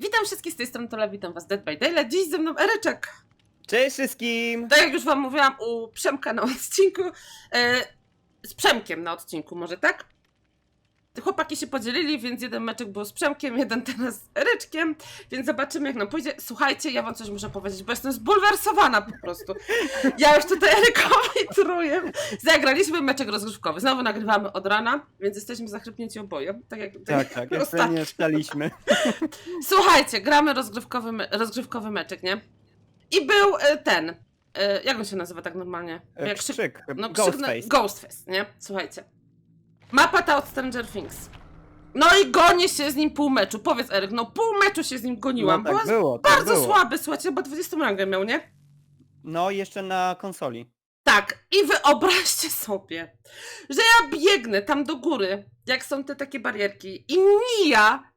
Witam wszystkich z tej strony Tola, witam was Dead by Daylight. Dziś ze mną Ereczek. Cześć wszystkim! Tak jak już wam mówiłam u Przemka na odcinku, e, z Przemkiem na odcinku może, tak? Chłopaki się podzielili, więc jeden meczek był z Przemkiem, jeden teraz z Ereczkiem, więc zobaczymy jak nam pójdzie. Słuchajcie, ja wam coś muszę powiedzieć, bo jestem zbulwersowana po prostu. Ja już tutaj Erykowi truję. Zagraliśmy meczek rozgrywkowy, znowu nagrywamy od rana, więc jesteśmy zachrypnięci oboje. Tak jak Tak, tak, jak ostatnio. nie staliśmy. Słuchajcie, gramy rozgrywkowy, me- rozgrywkowy meczek, nie? I był e, ten. E, jak on się nazywa tak normalnie? E, krzyk- Krzyk, no, Ghostface. krzyknę- Ghostface, nie? Słuchajcie. Mapa ta od Stranger Things. No i gonię się z nim pół meczu. Powiedz, Eryk, no pół meczu się z nim goniłam. No tak Była było, tak bardzo było. słaby, słuchajcie, bo 20 rangę miał, nie? No, jeszcze na konsoli. Tak, i wyobraźcie sobie, że ja biegnę tam do góry, jak są te takie barierki, i Nia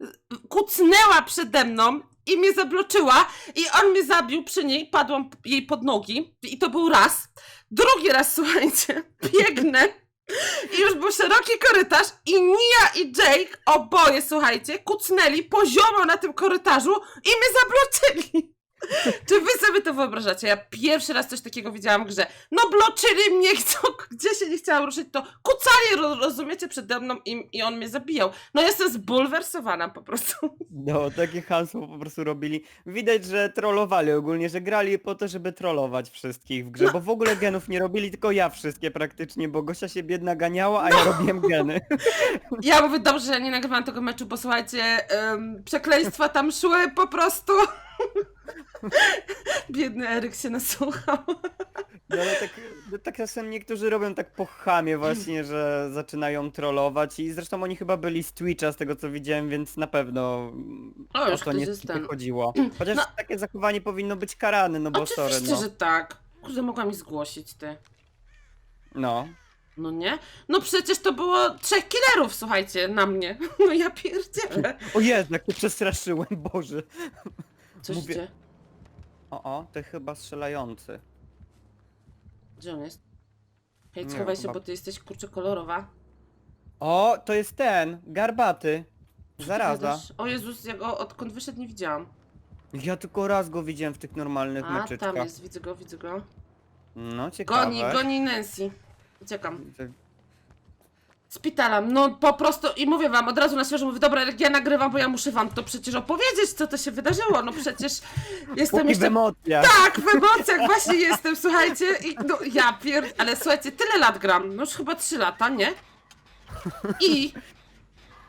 kucnęła przede mną i mnie zabloczyła, i on mnie zabił przy niej, padłam jej pod nogi, i to był raz. Drugi raz, słuchajcie, biegnę. I już był szeroki korytarz i Nia i Jake, oboje, słuchajcie, kucnęli poziomo na tym korytarzu i mnie zabloczyli. Czy wy sobie to wyobrażacie? Ja pierwszy raz coś takiego widziałam w grze. No bloczyli mnie, co, gdzie się nie chciałam ruszyć, to kucali, ro, rozumiecie, przede mną i, i on mnie zabijał. No jestem zbulwersowana po prostu. No, takie hasło po prostu robili. Widać, że trollowali ogólnie, że grali po to, żeby trollować wszystkich w grze, No. bo w ogóle genów nie robili, tylko ja wszystkie praktycznie, bo Gosia się biedna ganiała, a ja robiłem geny. Ja mówię, dobrze, że ja nie nagrywałam tego meczu, bo słuchajcie, em, przekleństwa tam szły po prostu. Biedny Eryk się nasłuchał. No ale tak, no, tak czasem niektórzy robią tak po chamie właśnie, że zaczynają trollować i zresztą oni chyba byli z Twitcha z tego co widziałem, więc na pewno O, o już to ktoś nie jest ten. chodziło. Chociaż No. takie zachowanie powinno być karane, no bo sorry, Oczywiście, no. że tak. Kurde, mogła mi zgłosić, ty. No. No nie? No przecież to było trzech killerów, słuchajcie, na mnie. No ja pierdzielę. O Jezu, jak to przestraszyłem, Boże. Coś Mówię- gdzie? O, o, to chyba strzelający. Gdzie on jest? Hej, Nie, schowaj się, chyba- bo ty jesteś kurczę kolorowa. O, to jest ten, garbaty. Co ty Zaraza. gadasz? O Jezus, ja go odkąd wyszedł nie widziałam. Ja tylko raz go widziałem w tych normalnych A, tam meczyczkach. jest, widzę go, widzę go. No, ciekawe. Goni, goni Nancy. Uciekam. Spitalam, no po prostu i mówię wam, od razu na świeżo mówię, dobra, jak ja nagrywam, bo ja muszę wam to przecież opowiedzieć, co to się wydarzyło, no przecież jestem Póki w jeszcze... emocjach. Tak, w emocjach właśnie jestem, słuchajcie, i no ja pier... ale słuchajcie, tyle lat gram, no już chyba 3 lata, nie? I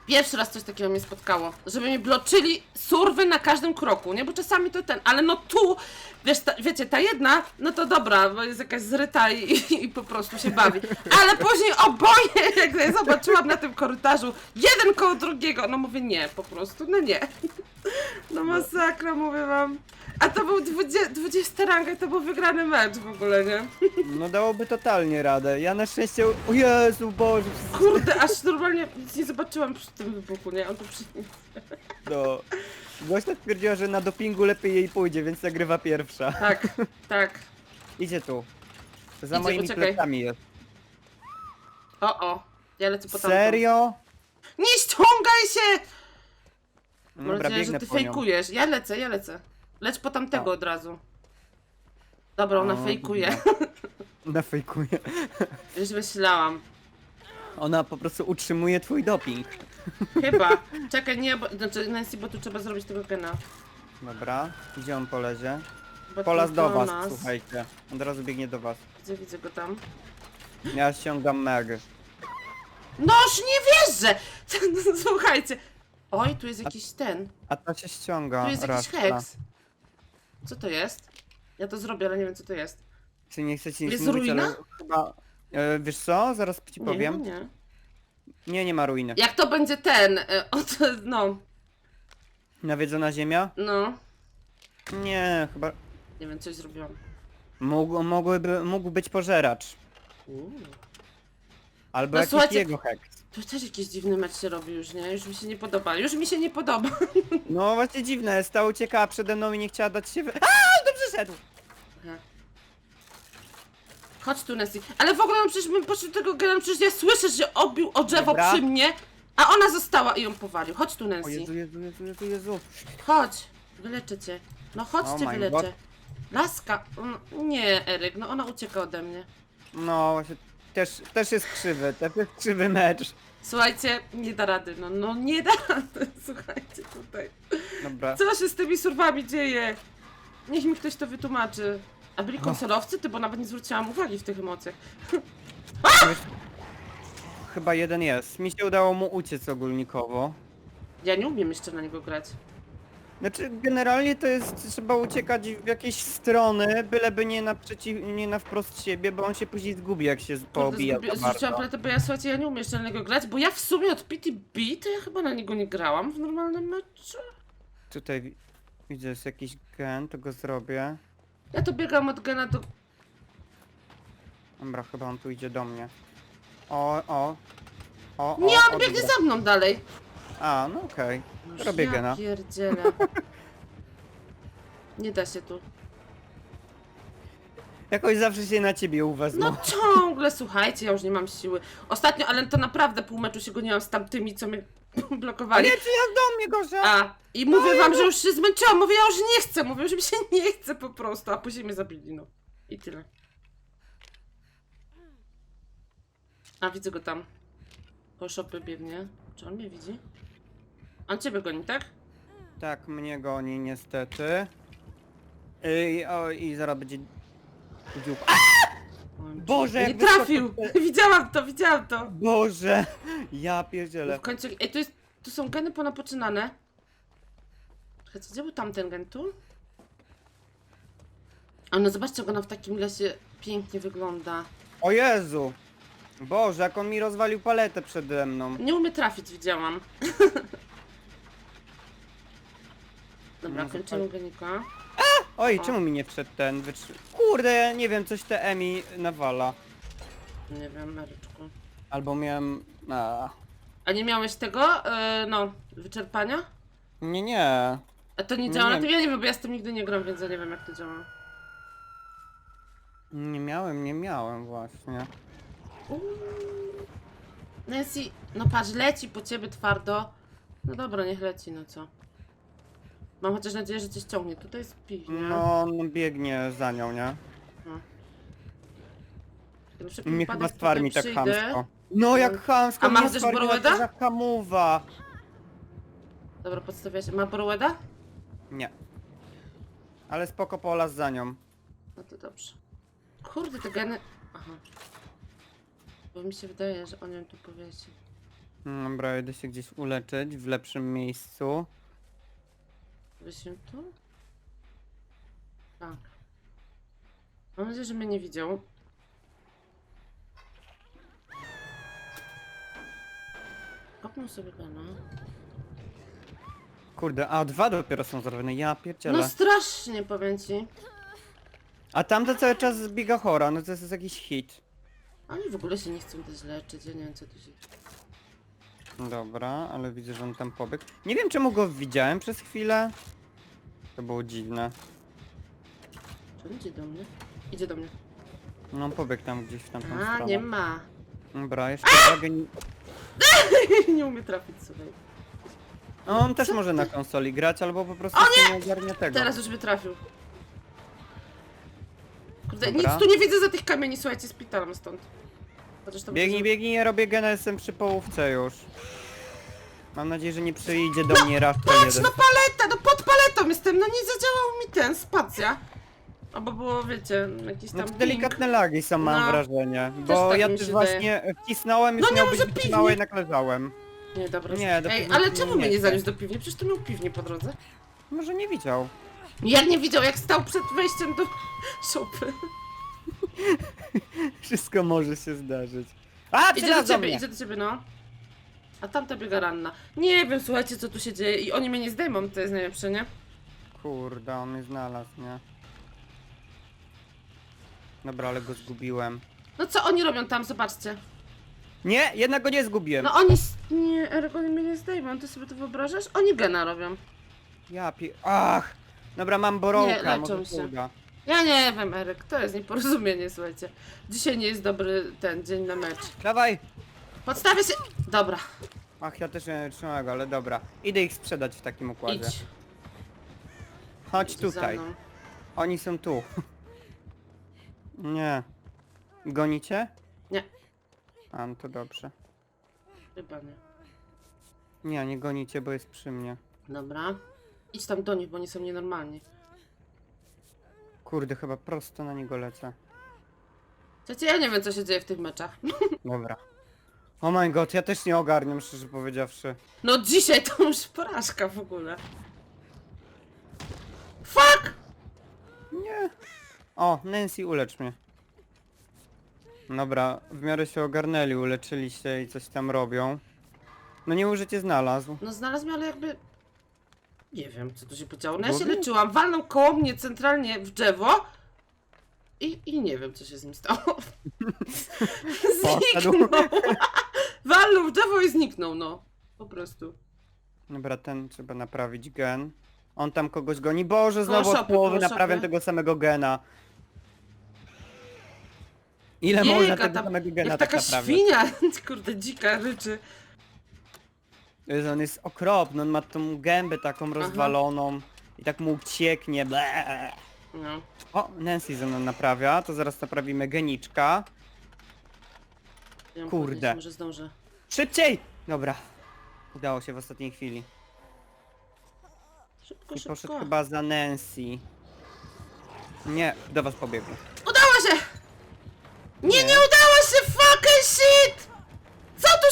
pierwszy raz coś takiego mnie spotkało, żeby mi bloczyli surwy na każdym kroku, nie? Bo czasami to ten, ale no tu, wiesz, ta, wiecie, ta jedna, no to dobra, bo jest jakaś zryta i, i, i po prostu się bawi. Ale później oboje, jak ja zobaczyłam na tym korytarzu, jeden koło drugiego, no mówię nie, po prostu, no nie. No masakra, mówię wam. A to był 20, 20 ranga i to był wygrany mecz w ogóle, nie? No dałoby totalnie radę. Ja na szczęście... O Jezu, Boże, Kurde, aż normalnie nic nie zobaczyłam tym wybuchu, nie? On to przy... no. Gościa stwierdziła, że na dopingu lepiej jej pójdzie, więc nagrywa pierwsza. Tak, tak. Idzie tu. Za Idzie, moimi poczekaj. plecami jest. O, o. Ja lecę po tamtą. Serio? Nie ściągaj się! Mam Dobra, nadzieję, że biegnę ty po nią. fejkujesz. Ja lecę, ja lecę. Leć po tamtego od razu. Dobra, ona O, fejkuje. Już myślałam. Ona po prostu utrzymuje twój doping. Chyba. Czekaj, nie, bo... Znaczy, Nancy, bo tu trzeba zrobić tego gena. Dobra, gdzie on polezie? Bo Polas tu do was, nas. słuchajcie. Od razu biegnie do was. Widzę, widzę go tam. Ja ściągam meg. Noż nie wierzę! Słuchajcie. Oj, tu jest jakiś ten. A to się ściąga. Tu jest jakiś reszta. heks. Co to jest? Ja to zrobię, ale nie wiem co to jest. Czy nie chcecie nic Jest mówić, ruina? ale chyba... E, wiesz co? Zaraz ci Nie, powiem. nie. Nie, nie ma ruiny. Jak to będzie ten? e, Od, no, Nawiedzona ziemia? no. Nie, chyba... Nie wiem, coś zrobiłam. Mógł, mogłyby, mógł być pożeracz. Uuu. Albo No jakiś słuchajcie- jego heks. Tu też jakiś dziwny mecz się robi już, nie? Już mi się nie podoba. Już mi się nie podoba. No właśnie dziwne ta uciekała przede mną i nie chciała dać się wy... A, to przyszedł! Chodź tu, Nessie. Ale w ogóle no przecież my poszli do tego gena, przecież ja słyszę, że obił o drzewo Dobra. przy mnie, a ona została i ją powalił. Chodź tu, O Nancy. Jezu, Jezu, Jezu, Jezu, Jezu. Chodź, wyleczę cię. No chodź Oh cię my wyleczę. God. Laska. Mm, Nie, Eryk, no ona ucieka ode mnie. No właśnie, też, też jest krzywy, też jest krzywy mecz. Słuchajcie, nie da rady, no, no nie da rady, słuchajcie tutaj. Dobra. Co się z tymi surwami dzieje? Niech mi ktoś to wytłumaczy. A byli konsolowcy? Ty, bo nawet nie zwróciłam uwagi w tych emocjach. Chyba jeden jest. Mi się udało mu uciec ogólnikowo. Ja nie umiem jeszcze na niego grać. Znaczy, generalnie to jest, trzeba uciekać w jakieś strony, byleby nie na, przeciw, nie na wprost siebie, bo on się później zgubi, jak się poobija Kurde, za zrzuciłam bardzo. platę, bo ja słuchajcie, ja nie umiem jeszcze na niego grać, bo ja w sumie od PTB to ja chyba na niego nie grałam w normalnym meczu. Tutaj wi- widzę, jest jakiś gen, to go zrobię. Ja to biegam od gena do... Dobra, chyba on tu idzie do mnie. O, o. O, Nie, o, on o, biegnie za mną dalej. A, no okej. Robię ja gena. pierdzielę. Nie da się tu. Jakoś zawsze się na ciebie uwezmą. No ciągle, słuchajcie, ja już nie mam siły. Ostatnio, ale to naprawdę pół meczu się goniłam z tamtymi, co mnie blokowali. nie, czy ja do mnie, Gosia? A, i mówię wam, że już się zmęczyłam. Mówię, ja już nie chcę. Mówię, że mi się nie chce po prostu, a później mnie zabili, no. I tyle. A, widzę go tam. Po szopy biegnie. Czy on mnie widzi? On ciebie goni, tak? Tak, mnie goni niestety. I, o, i zaraz będzie... dziób. A! Boże, Nie jak trafił! widziałam to, widziałam to. Boże! Ja pierdzielę. W końcu, ej, tu, jest, tu są geny ponapoczynane. Czekaj, co, gdzie był tamten gen? Tu? A no zobaczcie, jak ona w takim lesie pięknie wygląda. O Jezu! Boże, jak on mi rozwalił paletę przede mną. Nie umie trafić, widziałam. Dobra, No, kończymy genika. Oj, czemu mi nie wszedł ten wytrzy... Kurde, nie wiem, coś te Emi nawala. Nie wiem, Maryczku. Albo miałem... A. A nie miałeś tego, e, no, wyczerpania? Nie, nie. A to nie Nie, działa na tym? Ja nie wiem, bo ja z tym nigdy nie gram, więc ja nie wiem, jak to działa. Nie miałem, nie miałem właśnie. Uuu. Nancy, no patrz, leci po ciebie twardo. No dobra, niech leci, no co. Mam chociaż nadzieję, że cię ściągnie. Tutaj jest piwnia. No, on biegnie za nią, nie? Na wszelki Mnie chyba z farmi tak tutaj przyjdę. chamsko. No jak chamsko A masz mnie też Boroweda? to za hamuwa. Dobra, podstawia się. Ma Boroweda? Nie. Ale spoko pola za nią. No to dobrze. Kurde, te geny... Aha. Bo mi się wydaje, że on ją tu powiesi. Dobra, idę się gdzieś uleczyć w lepszym miejscu. Weź ją tu? Tak. Mam nadzieję, że mnie nie widział. Kopnął sobie gena. Kurde, a dwa dopiero są zrobione, ja pierdzielę. No strasznie, powiem ci. A tamto cały czas biega chora, no to jest jakiś hit. Oni w ogóle się nie chcą też leczyć, ja nie wiem co tu się... Dobra, ale widzę, że on tam pobiegł. Nie wiem czemu go widziałem przez chwilę. To było dziwne. Czy on idzie do mnie? Idzie do mnie. No on pobiegł tam gdzieś w tamtą A, stronę. nie ma. Dobra, jeszcze uwagę. nie- nie umie trafić sobie. No on też może na konsoli grać, albo po prostu jeszcze nie ogarnia tego. Teraz już by trafił. Kurde, Dobra. nic tu nie widzę za tych kamieni, słuchajcie, spitalam stąd. Chociaż to Biegnij, będzie- biegnij, ja robię gena, jestem przy połówce już. Mam nadzieję, że nie przyjdzie do mnie raz Patrz, jeden. no paleta, no pod paletą jestem, no nie zadziałał mi ten, spacja. Albo było, wiecie, jakiś tam Znaczy ping. delikatne lagi są, mam No. wrażenie. Bo tak ja mi też się właśnie wcisnąłem, już No nie, miał może być wytrzymałe i piwnie. jednak leżałem. Nie, dobra. Nie, do Ej, piwnicy ale nie czemu mnie nie chcę. zaniósł do piwni? Przecież to miał piwnię po drodze. Może nie widział. Jak nie widział, jak stał przed wejściem do szopy. Wszystko może się zdarzyć. A, Idzie do przylazł do ciebie, mnie! idzie do ciebie, no. A tamta biega ranna. Nie wiem, słuchajcie, co tu się dzieje i oni mnie nie zdejmą, to jest najlepsze, nie? Kurde, on mnie znalazł, nie? Dobra, ale go zgubiłem. No co oni robią tam, zobaczcie. Nie, jednak go nie zgubiłem. No oni... s- Nie, Erek, oni mnie nie zdejmą, ty sobie to wyobrażasz? Oni gena robią. Ja pi... Ach! Dobra, mam Nie, borołka, leczą może się. się uda. Ja nie wiem, Eryk, to jest nieporozumienie, słuchajcie. Dzisiaj nie jest dobry ten dzień na mecz. Dawaj! Podstawię się... Dobra, Ach, ja też nie trzymałem, ale dobra. Idę ich sprzedać w takim układzie. idź. Chodź idź za tutaj. mną. Oni są tu. Nie. Gonicie? Nie, A, no to dobrze. chyba nie. Nie, nie gonicie, bo jest przy mnie. Dobra. Idź tam do nich, bo oni są nienormalni. Kurde, chyba prosto na niego lecę. Słuchajcie, ja nie wiem, co się dzieje w tych meczach. Dobra. Oh my god, ja też nie ogarniam, szczerze powiedziawszy. No dzisiaj to już porażka w ogóle. Fuck! Nie. O, Nancy, ulecz mnie. Dobra, w miarę się ogarnęli, uleczyli się i coś tam robią. No nie użycie znalazł. No znalazł mnie, ale jakby... Nie wiem, co tu się podziało. No ja się leczyłam, walnął koło mnie centralnie w drzewo i, i nie wiem, co się z nim stało. Zniknął. Walnął w drzewo i zniknął, no. Po prostu. Dobra, ten trzeba naprawić gen. On tam kogoś goni. Boże, znowu Koło od szopy, połowy koło naprawiam szopy. tego samego gena. Ile Jejka, można tego tam, samego gena jak tak taka naprawiać? świnia, kurde, dzika ryczy. Jezu, on jest okropny, on ma tą gębę taką rozwaloną i tak mu ucieknie. Ble. No. O, Nancy ze mną naprawia, to zaraz naprawimy geniczka. Ja Kurde. podnieść, Może zdążę. Szybciej! Dobra. Udało się w ostatniej chwili. Szybko, I szybko. poszedł chyba za Nancy. Nie, do was pobiegł. Udało się! Nie, nie, Nie. udało się! Fucking shit!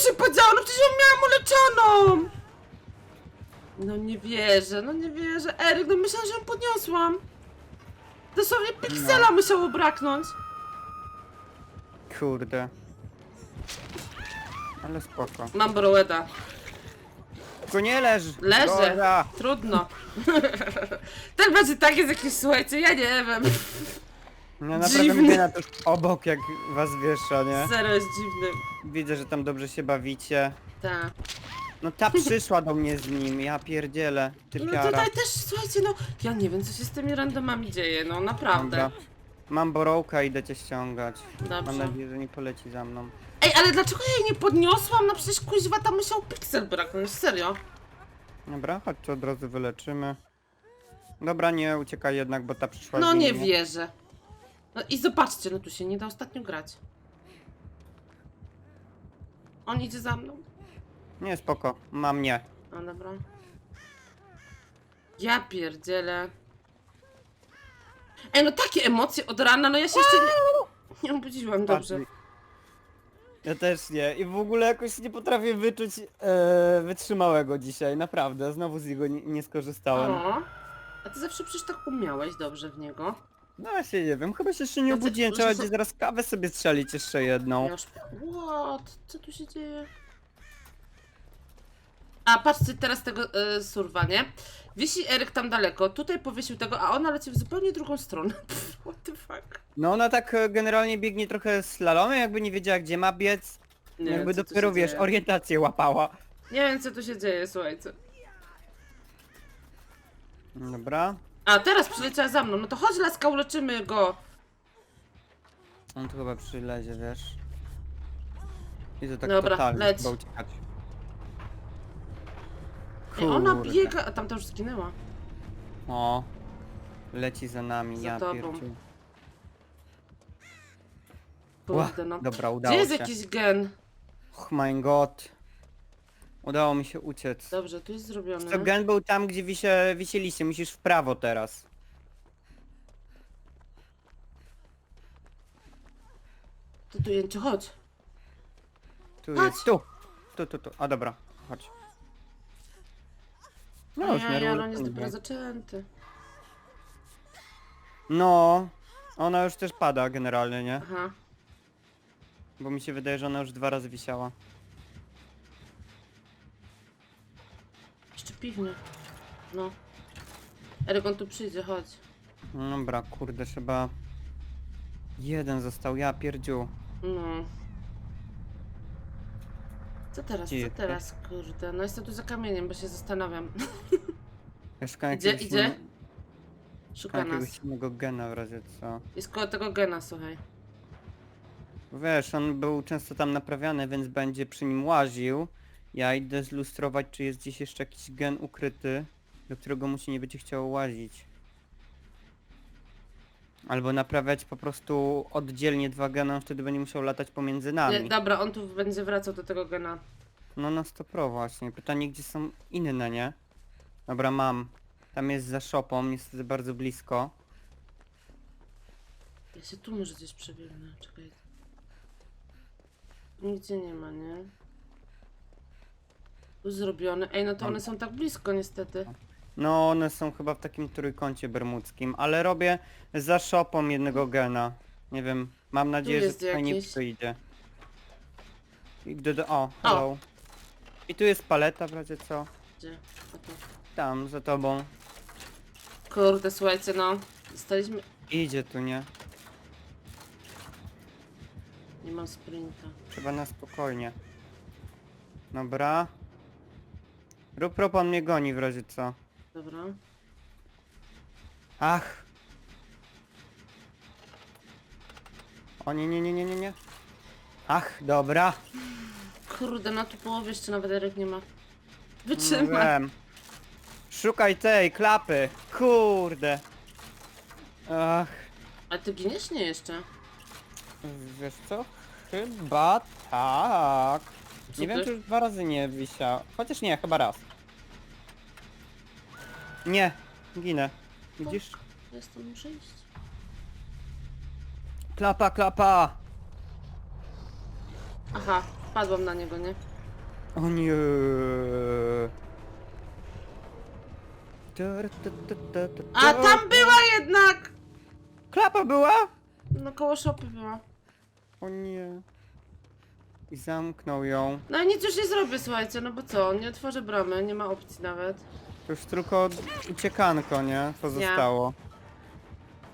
Się podziało? No przecież ją miałam uleczoną! No nie wierzę, no nie wierzę. Eryk, no myślałam, że ją podniosłam. Dosłownie piksela No. musiało braknąć. Kurde. Ale spoko. Mam Boroweda. Tylko nie leż! Leżę. Dobra. Trudno. Ten będzie tak jest jakiś, słuchajcie, ja nie wiem. No naprawdę Dziwny. mnie na to obok jak was wiesza, nie? Zero jest dziwny. Widzę, że tam dobrze się bawicie. Tak. No ta przyszła do mnie z nim, ja pierdzielę, No typiara. tutaj też, słuchajcie, no ja nie wiem, co się z tymi randomami dzieje, no naprawdę. Dobra. Mam borołka, idę cię ściągać. Mam Dobrze. nadzieję, że nie poleci za mną. Ej, ale dlaczego ja jej nie podniosłam? No przecież kuźwa tam musiał piksel braknąć, serio. Dobra, chodźcie od razu wyleczymy. Dobra, nie uciekaj jednak, bo ta przyszła No z nie nim, wierzę. No i zobaczcie, no tu się nie da ostatnio grać. On idzie za mną. Nie, spoko, mam nie. No dobra. Ja pierdzielę. Ej, no takie emocje od rana, no ja się jeszcze nie, nie obudziłam dobrze. Patrz, Ja też nie. I w ogóle jakoś nie potrafię wyczuć e, wytrzymałego dzisiaj, naprawdę. Znowu z niego nie, nie skorzystałem. O, a ty zawsze przecież tak umiałeś dobrze w niego. No właśnie nie wiem, chyba się jeszcze nie No ty- obudziłem. Trzeba będzie zaraz kawę sobie strzelić jeszcze jedną. Już... What? Co tu się dzieje? A patrzcie teraz tego y, surwa, nie? Wisi Eryk tam daleko, tutaj powiesił tego, a ona leci w zupełnie drugą stronę. Pff, What the fuck? No ona tak e, generalnie biegnie trochę slalomem, jakby nie wiedziała gdzie ma biec. Nie jakby wiem, co tu dopiero się wiesz, dzieje. orientację łapała. Nie wiem co tu się dzieje, słuchajcie. Dobra. A teraz przyleciała za mną, no to chodź laska, uleczymy go. On tu chyba przylezie, wiesz. I to tak Dobra, totalnie leć. chyba uciekać. Ej, ona Kurde. biega, a tamta już zginęła. O. Leci za nami, Za ja tobą. pierdziu. Ła, Kurde, no. Dobra, Gdzie udało jest się. jakiś gen? Och my god. Udało mi się uciec. Dobrze, tu jest zrobione. To gen był tam, gdzie wisie, wisieliście, musisz w prawo teraz. To tu jęczy, chodź. Tu Chodź. jest, tu. Tu, tu, tu. A dobra, chodź. No, już miarę ale on jest dopiero zaczęty. No, ona już też pada generalnie, nie? Aha. Bo mi się wydaje, że ona już dwa razy wisiała. Piwnie. No. Eryk, on tu przyjdzie, chodź. No Dobra, kurde, trzeba... Jeden został, ja pierdziu. No. Co teraz, Gdzie co jesteś? teraz, kurde? No jestem tu za kamieniem, bo się zastanawiam. Szukam Idzie, jakiegoś idzie? inne- Szuka nas. Jakiegoś innego gena w razie co. Jest koło tego gena, słuchaj. Wiesz, on był często tam naprawiany, więc będzie przy nim łaził. Ja idę zlustrować, czy jest gdzieś jeszcze jakiś gen ukryty, do którego mu się nie będzie chciało łazić. Albo naprawiać po prostu oddzielnie dwa geny, on wtedy będzie musiał latać pomiędzy Nie, nami. dobra, on tu będzie wracał do tego gena. No na 100 właśnie. Pytanie, gdzie są inne, nie? Dobra, mam. Tam jest za szopą, niestety bardzo blisko. Ja się tu może gdzieś przebiegnę, czekaj. Nigdzie nie ma, nie? Zrobione. Ej, no to one są tak blisko niestety. No, one są chyba w takim trójkącie bermudzkim, ale robię za szopą jednego gena. Nie wiem, mam nadzieję, że jest tutaj nie przyjdzie. I gdy do... O, hello. I tu jest paleta w razie co? Gdzie? O tu. Tam, za tobą. Kurde, słuchajcie, no. Staliśmy... Idzie tu, nie? Nie mam sprinta. Trzeba na spokojnie. Dobra. Rób mnie goni w razie co. Dobra. Ach! O nie, nie, nie, nie, nie, nie. Ach, dobra. Kurde, na tu połowie jeszcze nawet Eryk nie ma. Wytrzymaj. wiem. Szukaj tej klapy. Kurde. Ach, Ale ty giniesz nie jeszcze? wiesz co? Chyba tak. Co Nie wiem, ty? czy już dwa razy nie wisiał. Chociaż nie, chyba raz. Nie, ginę. Widzisz? Jestem, muszę iść. Klapa, klapa! Aha, padłam na niego, nie? O nie. Tur, tu, tu, tu, tu, A tu. tam była jednak! Klapa była? No koło szopy była. O nie. I zamknął ją. No i nic już nie zrobię, słuchajcie, no bo co? Nie otworzę bramy, nie ma opcji nawet. To już tylko uciekanko, nie? Pozostało.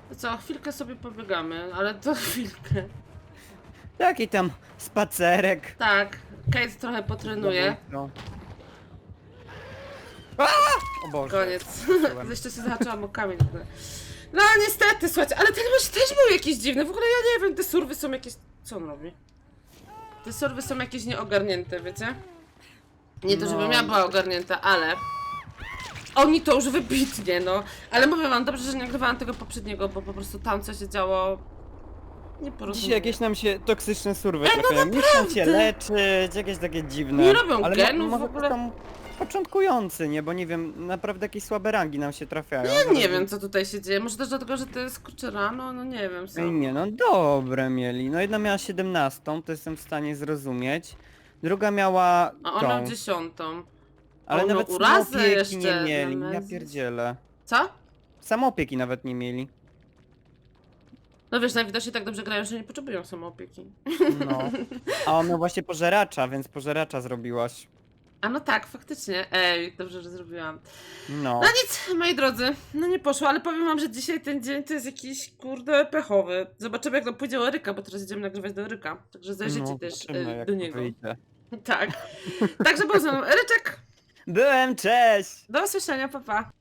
To co, chwilkę sobie pobiegamy, ale to chwilkę. Jaki tam spacerek. Tak, Kate trochę potrenuje. No. O Boże. Koniec. Zobaczyłem. Jeszcze się zahaczyłam o kamień. No niestety, słuchajcie, ale ten mecz też był jakiś dziwny. W ogóle ja nie wiem, te surwy są jakieś... Co on robi? Te surwy są jakieś nieogarnięte, wiecie? Nie to, żebym No. ja była ogarnięta, ale... Oni to już wybitnie, no. Ale mówię wam, dobrze, że nie nagrywałam tego poprzedniego, bo po prostu tam co się działo... Nie Dzisiaj porozumiem. jakieś nam się toksyczne surwy Ej, no trafiają. Nie chcą się naprawdę. leczyć, jakieś takie dziwne. Nie robią Ale genów mo- może w ogóle. są początkujący, nie? Bo nie wiem, naprawdę jakieś słabe rangi nam się trafiają. Ja nie wiem, co tutaj się dzieje. Może też dlatego, że to jest kurczę rano, no nie wiem, co. Ej, nie, no dobre mieli. No jedna miała 17, to jestem w stanie zrozumieć. Druga miała A ona tą, dziesiątą. ale ono nawet urazę samoopieki nie jeszcze, mieli. Ja Nemezis. pierdzielę. Co? Samoopieki nawet nie mieli. No wiesz, najwidoczniej tak dobrze grają, że nie potrzebują samoopieki. No. A ona właśnie pożeracza, więc pożeracza zrobiłaś. A no tak, faktycznie. Ej, dobrze, że zrobiłam. No. No nic, moi drodzy, no nie poszło, ale powiem wam, że dzisiaj ten dzień to jest jakiś, kurde, pechowy. Zobaczymy jak to pójdzie u Eryka, bo teraz idziemy nagrywać do Eryka. Także zajrzyjcie no, też zobaczymy, e, jak do to niego. wyjdzie. Tak. Także mną Eryczek. Byłem, cześć! Do usłyszenia, papa. Pa.